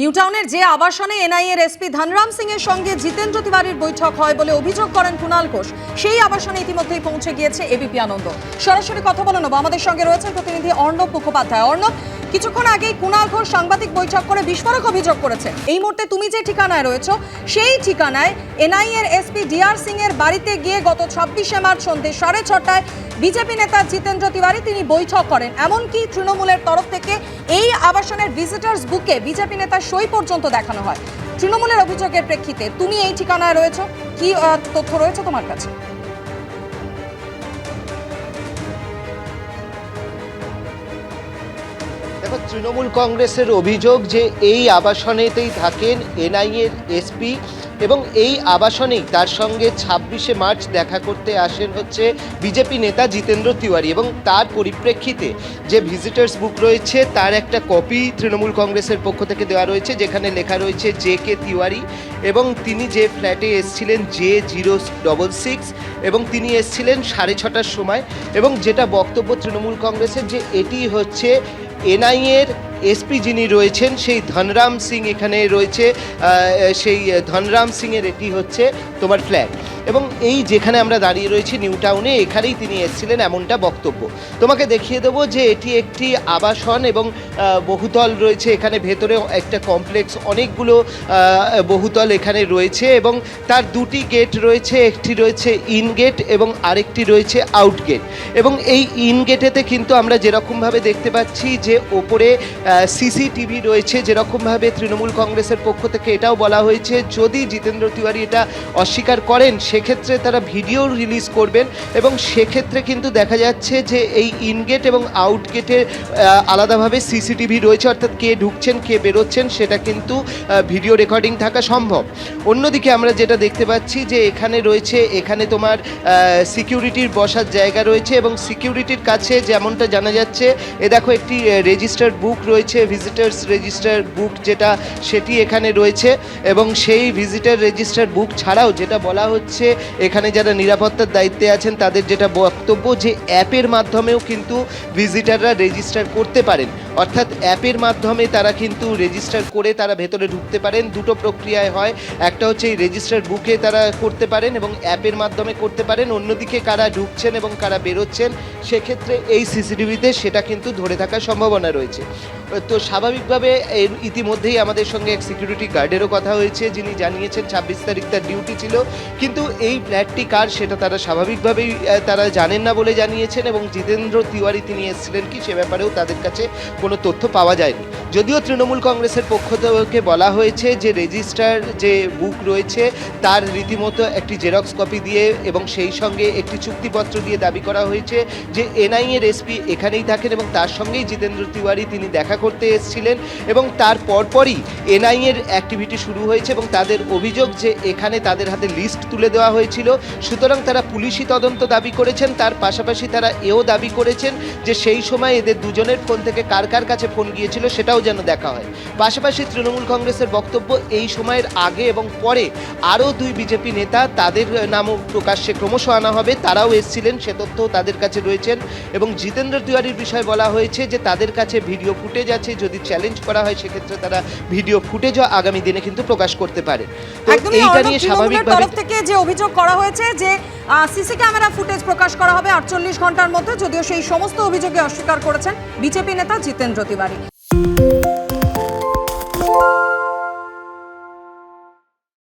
নিউটাউনের যে আবাসনে এনআইএর এসপি ধনরাম সিং এর সঙ্গে জিতেন্দ্র তিওয়ারির বৈঠক হয় বলে অভিযোগ করেন কুণাল ঘোষ। সেই আবাসনে ইতিমধ্যেই পৌঁছে গিয়েছে এবিপি আনন্দ। সরাসরি কথা বলে নেব। আমাদের সঙ্গে রয়েছেন প্রতিনিধি অর্ণব মুখোপাধ্যায়। অর্ণব কিছুক্ষণ আগেই কুণাল ঘোষ সাংবাদিক বৈঠক করে বিস্ফোরক অভিযোগ করেছে। এই মুহূর্তে তুমি যে ঠিকানায় রয়েছো, সেই ঠিকানায় এনআইএর এসপি ডিআর সিং এর বাড়িতে গিয়ে গত ছাব্বিশে মার্চ সন্ধ্যে সাড়ে ছটায় বিজেপি নেতা জিতেন্দ্র তিওয়ারি তিনি বৈঠক করেন। এমনকি তৃণমূলের তরফ থেকে এই আবাসনের ভিজিটার্স বুকে বিজেপি নেতার সই পর্যন্ত দেখানো হয়। তৃণমূলের অভিযোগের প্রেক্ষিতে তুমি এই ঠিকানায় রয়েছো, কি তথ্য রয়েছে তোমার কাছে? দেখো তৃণমূল কংগ্রেসের অভিযোগ যে এই আবাসনেতেই থাকেন এনআইএর এসপি এবং এই আবাসনেই তার সঙ্গে ছাব্বিশে মার্চ দেখা করতে আসেন হচ্ছে বিজেপি নেতা জিতেন্দ্র তিওয়ারি এবং তার পরিপ্রেক্ষিতে যে ভিজিটার্স বুক রয়েছে তার একটা কপি তৃণমূল কংগ্রেসের পক্ষ থেকে দেওয়া রয়েছে, যেখানে লেখা রয়েছে জে কে তিওয়ারি এবং তিনি যে ফ্ল্যাটে এসছিলেন জে জিরো ডবল সিক্স এবং তিনি এসছিলেন সাড়ে ছটার সময় এবং যেটা বক্তব্য তৃণমূল কংগ্রেসের যে এটি হচ্ছে এনআইএর এসপি যিনি রয়েছেন, সেই ধনরাম সিং এখানে রয়েছে। সেই ধনরাম সিংয়ের এটি হচ্ছে তোমার ফ্ল্যাট এবং এই যেখানে আমরা দাঁড়িয়ে রয়েছি নিউ টাউনে এখানেই তিনি এসেছিলেন এমনটা বক্তব্য। তোমাকে দেখিয়ে দেবো যে এটি একটি আবাসন এবং বহুতল রয়েছে। এখানে ভেতরে একটা কমপ্লেক্স অনেকগুলো বহুতল এখানে রয়েছে এবং তার দুটি গেট রয়েছে। একটি রয়েছে ইন গেট এবং আরেকটি রয়েছে আউট গেট এবং এই ইন গেটেতে কিন্তু আমরা যেরকমভাবে দেখতে পাচ্ছি যে ওপরে সিসিটিভি রয়েছে, যেরকমভাবে তৃণমূল কংগ্রেসের পক্ষ থেকে এটাও বলা হয়েছে, যদি জিতেন্দ্র তিওয়ারি এটা অস্বীকার করেন, সেক্ষেত্রে তারা ভিডিও রিলিজ করবেন এবং সেক্ষেত্রে কিন্তু দেখা যাচ্ছে যে এই ইনগেট এবং আউটগেটের আলাদাভাবে সিসিটিভি রয়েছে, অর্থাৎ কে ঢুকছেন, কে বেরোচ্ছেন, সেটা কিন্তু ভিডিও রেকর্ডিং থাকা সম্ভব। অন্যদিকে আমরা যেটা দেখতে পাচ্ছি যে এখানে রয়েছে, এখানে তোমার সিকিউরিটির বসার জায়গা রয়েছে এবং সিকিউরিটির কাছে যেমনটা জানা যাচ্ছে, এ দেখো একটি রেজিস্টার্ড বুক রয়েছে ভিজিটার্স রেজিস্টার বুক যেটা, সেটি এখানে রয়েছে এবং সেই ভিজিটার রেজিস্টার বুক ছাড়াও যেটা বলা হচ্ছে, এখানে যারা নিরাপত্তার দায়িত্বে আছেন তাদের যেটা বক্তব্য যে অ্যাপের মাধ্যমেও কিন্তু ভিজিটাররা রেজিস্টার করতে পারেন। অর্থাৎ অ্যাপের মাধ্যমে তারা কিন্তু রেজিস্টার করে তারা ভেতরে ঢুকতে পারেন। দুটো প্রক্রিয়ায় হয়, একটা হচ্ছে এই রেজিস্টার বুকে তারা করতে পারেন এবং অ্যাপের মাধ্যমে করতে পারেন। অন্যদিকে কারা ঢুকছেন এবং কারা বেরোচ্ছেন, সেক্ষেত্রে এই সিসিটিভিতে সেটা কিন্তু ধরে থাকার সম্ভাবনা রয়েছে। তো স্বাভাবিকভাবে এর ইতিমধ্যেই আমাদের সঙ্গে এক সিকিউরিটি গার্ডেরও কথা হয়েছে, যিনি জানিয়েছেন ছাব্বিশ তারিখ তার ডিউটি ছিল। কিন্তু এই ফ্ল্যাটটি কার সেটা তারা স্বাভাবিকভাবেই তারা জানেন না বলে জানিয়েছেন এবং জিতেন্দ্র তিওয়ারি তিনি এসেছিলেন কি সে ব্যাপারেও তাদের কাছে কোনো তথ্য পাওয়া যায়নি। যদিও তৃণমূল কংগ্রেসের পক্ষ থেকে বলা হয়েছে যে রেজিস্টার যে বুক রয়েছে তার রীতিমতো একটি জেরক্স কপি দিয়ে এবং সেই সঙ্গে একটি চুক্তিপত্র দিয়ে দাবি করা হয়েছে যে এনআইএর এসপি এখানেই থাকেন এবং তার সঙ্গেই জিতেন্দ্র তিওয়ারি তিনি দেখা করতে এসেছিলেন এবং তার পরপরই এনআইএর অ্যাক্টিভিটি শুরু হয়েছে এবং তাদের অভিযোগ যে এখানে তাদের হাতে লিস্ট তুলে দেওয়া হয়েছিল। সুতরাং তারা পুলিশি তদন্ত দাবি করেছেন, তার পাশাপাশি তারা এও দাবি করেছেন যে সেই সময় এদের দুজনের ফোন থেকে কার কার কাছে ফোন গিয়েছিল সেটাও যেন দেখা হয়। পাশাপাশি তৃণমূল কংগ্রেসের বক্তব্য এই সময়ের আগে এবং পরে আরও দুই বিজেপি নেতা তাদের নামও প্রকাশ্যে ক্রমশ আনা হবে, তারাও এসেছিলেন, সে তথ্যও তাদের কাছে রয়েছেন এবং জিতেন্দ্র তিওয়ারির বিষয়ে বলা হয়েছে যে তাদের কাছে ভিডিও ফুটেজ আছে যদি চ্যালেঞ্জ করা হয় সেক্ষেত্রে তারা ভিডিও ফুটেজও আগামী দিনে কিন্তু প্রকাশ করতে পারে। এইটা নিয়ে স্বাভাবিকভাবে তরফ থেকে যে অভিযোগ করা হয়েছে যে সিসি ক্যামেরা ফুটেজ প্রকাশ করা হবে আটচল্লিশ ঘণ্টার মধ্যে যদিও সেই সমস্ত অভিযোগে অস্বীকার করেছেন বিজেপি নেতা জিতেন্দ্র তিওয়ারি।